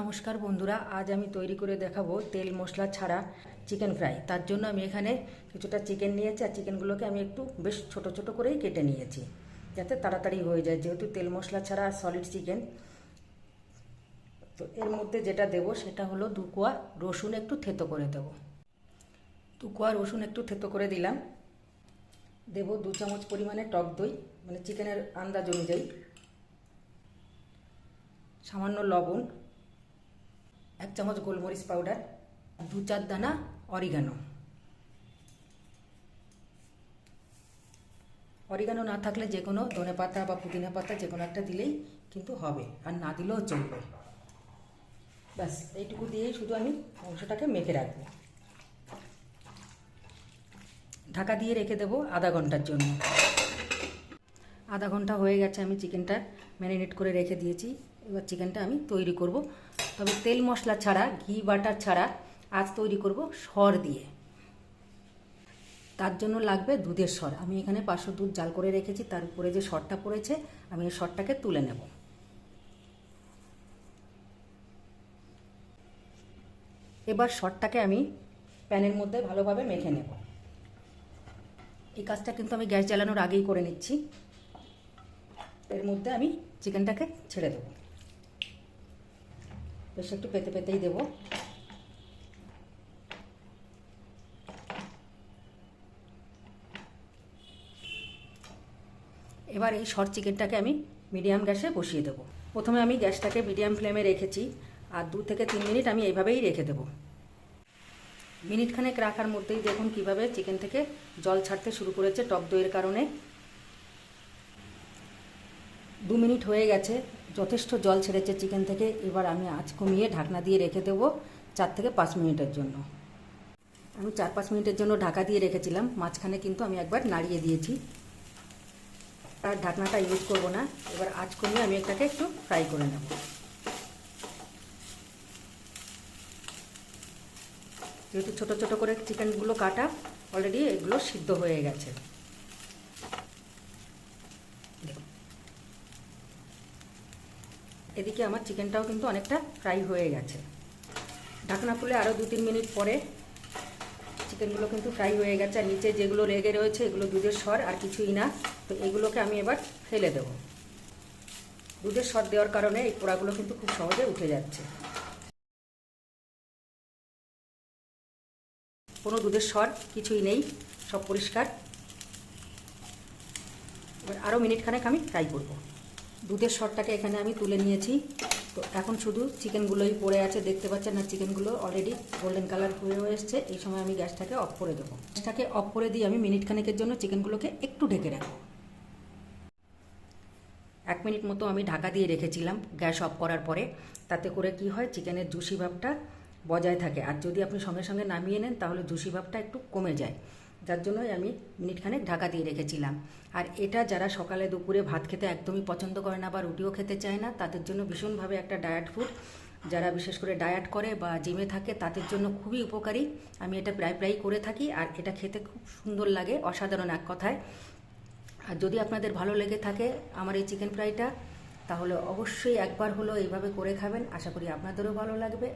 নমস্কার বন্ধুরা, আজ আমি তৈরি করে দেখাবো তেল মশলা ছাড়া চিকেন ফ্রাই তার জন্য আমি এখানে কিছুটা চিকেন নিয়েছি আর চিকেনগুলোকে আমি একটু বেশ ছোট ছোট করেই কেটে নিয়েছি, যাতে তাড়াতাড়ি হয়ে যায়। যেহেতু তেল মশলা ছাড়া সলিড চিকেন তো এর মধ্যে যেটা দেব সেটা হলো দু কোয়া রসুন একটু থেতো করে দেব। দু কোয়া রসুন একটু থেতো করে দিলাম। দেব দু চামচ পরিমাণে টক দই মানে চিকেনের আন্দাজ অনুযায়ী। সামান্য লবণ। এক চামচ গোলমরিচ পাউডার, দু চার দানা অরিগানো। অরিগানো না থাকলে যে কোনো ধনে পাতা বা পুদিনা পাতা যে কোনো একটা দিলেই কিন্তু হবে, আর না দিলেও চলবে। ব্যাস, এইটুকু দিয়েই শুধু আমি মাংসটাকে মেখে রাখব। ঢাকা দিয়ে রেখে দেবো আধা ঘণ্টার জন্য। আধা ঘণ্টা হয়ে গেছে, আমি চিকেনটা ম্যারিনেট করে রেখে দিয়েছি। এবার চিকেনটা আমি তৈরি করব। তবে তেল মশলা ছাড়া, ঘি, বাটার ছাড়া আজ তৈরি করব সর দিয়ে। তার জন্য লাগবে দুধের সর। আমি এখানে পাঁচশো দুধ জাল করে রেখেছি, তার উপরে যে সরটা পড়েছে, আমি এই সরটাকে তুলে নেব। এবার সরটাকে আমি প্যানের মধ্যে ভালোভাবে মেখে নেব। এই কাজটা কিন্তু আমি গ্যাস জ্বালানোর আগেই করে নিচ্ছি। এর মধ্যে আমি চিকেনটাকে ছেড়ে দেবো। বেশ একটু পেতে পেতেই দেবো। এবার এই শর্ট চিকেনটাকে আমি মিডিয়াম গ্যাসে বসিয়ে দেবো। প্রথমে আমি গ্যাসটাকে মিডিয়াম ফ্লেমে রেখেছি, আর দু থেকে তিন মিনিট আমি এইভাবেই রেখে দেবো। মিনিটখানেক রাখার মধ্যেই দেখুন কীভাবে চিকেন থেকে জল ছাড়তে শুরু করেছে টক দইয়ের কারণে। দু মিনিট হয়ে গেছে যথেষ্ট জল ছেড়েছে চিকেন থেকে, এবার আমি আঁচ কমিয়ে ঢাকনা দিয়ে রেখে দেবো চার থেকে পাঁচ মিনিটের জন্য। আমি চার পাঁচ মিনিটের জন্য ঢাকা দিয়ে রেখেছিলাম, মাঝখানে কিন্তু আমি একবার নাড়িয়ে দিয়েছি। আর ঢাকনাটা ইউজ করব না, এবার আঁচ কমিয়ে আমি এটাকে একটু ফ্রাই করে নেব। যেহেতু ছোটো ছোটো করে চিকেনগুলো কাটা, অলরেডি এগুলো সিদ্ধ হয়ে গেছে। এদিকে আমার চিকেনটাও কিন্তু অনেকটা ফ্রাই হয়ে গেছে। ঢাকনা খুলে আরও দু তিন মিনিট পরে চিকেনগুলো কিন্তু ফ্রাই হয়ে গেছে। আর নিচে যেগুলো রেগে রয়েছে, এগুলো দুধের স্বর আর কিছুই না। তো এগুলোকে আমি এবার ফেলে দেব। দুধের স্বর দেওয়ার কারণে এই পোড়াগুলো কিন্তু খুব সহজে উঠে যাচ্ছে। কোনো দুধের স্বর কিছুই নেই, সব পরিষ্কার। এবার আরও মিনিটখানেক আমি ফ্রাই করব। দুধের শটটাকে এখানে আমি তুলে নিয়েছি। তো এখন শুধু চিকেনগুলোই পড়ে আছে, দেখতে পাচ্ছেন না চিকেনগুলো অলরেডি গোল্ডেন কালার হয়ে এসছে। এই সময় আমি গ্যাসটাকে অফ করে দেবো। গ্যাসটাকে অফ করে দিয়ে আমি মিনিট খানেকের জন্য চিকেনগুলোকে একটু ঢেকে রাখব। এক মিনিট মতো আমি ঢাকা দিয়ে রেখেছিলাম গ্যাস অফ করার পরে। তাতে করে কি হয়, চিকেনের জুসি ভাবটা বজায় থাকে। আর যদি আপনি সঙ্গে সঙ্গে নামিয়ে নেন, তাহলে জুসি ভাবটা একটু কমে যায়। যার জন্যই আমি মিনিটখানেক ঢাকা দিয়ে রেখেছিলাম। আর এটা যারা সকালে দুপুরে ভাত খেতে একদমই পছন্দ করে না বা রুটিও খেতে চায় না, তাদের জন্য ভীষণভাবে একটা ডায়েট ফুড যারা বিশেষ করে ডায়েট করে বা জিমে থাকে, তাদের জন্য খুবই উপকারী। আমি এটা প্রায় প্রায় করে থাকি আর এটা খেতে খুব সুন্দর লাগে, অসাধারণ এক কথায়। আর যদি আপনাদের ভালো লেগে থাকে আমার এই চিকেন ফ্রাইটা তাহলে অবশ্যই একবার হলো এইভাবে করে খাবেন। আশা করি আপনাদেরও ভালো লাগবে।